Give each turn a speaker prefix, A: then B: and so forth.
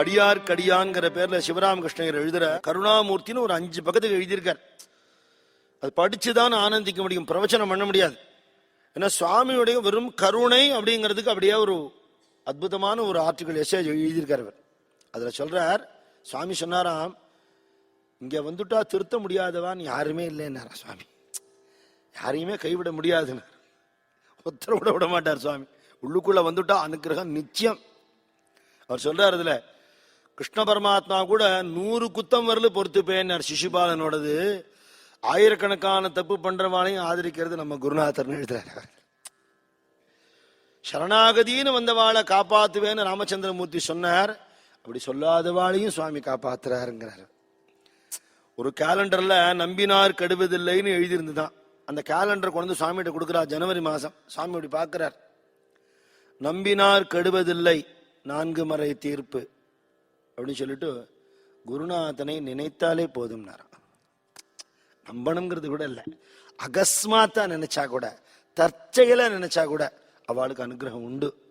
A: அடியார் கடியான்ங்கிற பேர்ல சிவராமகிருஷ்ணர் எழுதுற கருணாமூர்த்தின்னு ஒரு அஞ்சு பக்கத்துக்கு எழுதியிருக்கார். அது படிச்சுதான் ஆனந்திக்க முடியும் பிரவச்சனம் பண்ண முடியாது. ஏன்னா சுவாமியுடைய வெறும் கருணை அப்படிங்கிறதுக்கு அப்படியே ஒரு அற்புதமான ஒரு ஆர்டிகல் எஸ்ஏ எழுதியிருக்கார் அவர் அதுல சொல்றார் சுவாமி சொன்னாராம் இங்க வந்துட்டா திருத்த முடியாதவான் யாருமே இல்லைன்னாரா சுவாமி. யாரையுமே கைவிட முடியாதுன்னு. ஒத்தரை விட மாட்டார் சுவாமி. உள்ளுக்குள்ள வந்துட்டா அனுக்கிரகம் நிச்சயம். அவர் சொல்றார் அதில் கிருஷ்ண பரமாத்மா கூட நூறு குத்தம் வரல பொறுத்துப்பேன்னார் சிசுபாலனோடது ஆயிரக்கணக்கான தப்பு பண்றவாளையும் ஆதரிக்கிறது நம்ம குருநாதர்னு எழுதுறாரு சரணாகதின்னு வந்தவாளை காப்பாத்துவேன்னு ராமச்சந்திரமூர்த்தி சொன்னார். அப்படி சொல்லாதவாளையும் சுவாமி காப்பாத்துறாருங்கிறாரு. ஒரு கேலண்டர்ல நம்பினார் கடுவதில்லைன்னு எழுதியிருந்துதான். அந்த கேலண்டர் கொண்டு வந்து சுவாமிகிட்ட கொடுக்குறார் ஜனவரி மாசம் சுவாமி அப்படி பார்க்கிறார். நம்பினார் கெடுவதில்லை நான்கு மறை தீர்ப்பு. அப்படின்னு சொல்லிட்டு குருநாதனை நினைத்தாலே போதும்னாராம். நம்பணுங்கிறது கூட இல்லை. அகஸ்மாத்தா நினைச்சா கூட தற்செயலா நினைச்சா கூட அவளுக்கு அனுகிரகம் உண்டு.